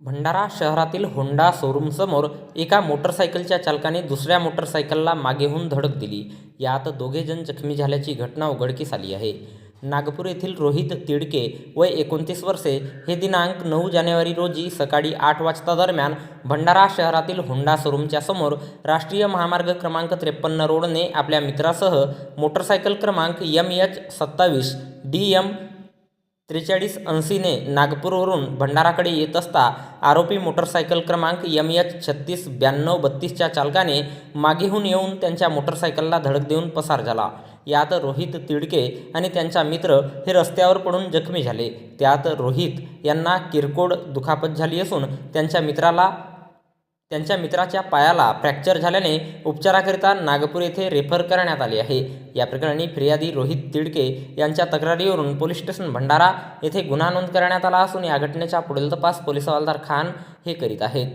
भंडारा शहरातील होंडा शोरूमसमोर एका मोटरसायकलच्या चालकाने दुसऱ्या मोटरसायकलला मागेहून धडक दिली. यात दोघेजण जखमी झाल्याची घटना उघडकीस आली आहे. नागपूर येथील रोहित तिडके वय एकोणतीस वर्षे हे दिनांक नऊ जानेवारी रोजी सकाळी आठ वाजता दरम्यान भंडारा शहरातील होंडा शोरूमच्या समोर राष्ट्रीय महामार्ग क्रमांक त्रेपन्न रोडने आपल्या मित्रासह मोटरसायकल क्रमांक एम एच सत्तावीस डी एम त्रेचाळीस ऐंशीने नागपूरवरून भंडाराकडे येत असता आरोपी मोटरसायकल क्रमांक एम एच छत्तीस ब्याण्णव बत्तीसच्या चालकाने मागेहून येऊन त्यांच्या मोटरसायकलला धडक देऊन पसार झाला. यात रोहित तिडके आणि त्यांचा मित्र हे रस्त्यावर पडून जखमी झाले. त्यात रोहित यांना किरकोळ दुखापत झाली असून त्यांच्या मित्राला त्यांच्या मित्राच्या पायाला फ्रॅक्चर झाल्याने उपचाराकरिता नागपूर येथे रेफर करण्यात आले आहे. या प्रकरणी फिर्यादी रोहित तिडके यांच्या तक्रारीवरून पोलीस स्टेशन भंडारा येथे गुन्हा नोंद करण्यात आला असून या घटनेचा पुढील तपास पोलीस हवालदार खान हे करीत आहेत.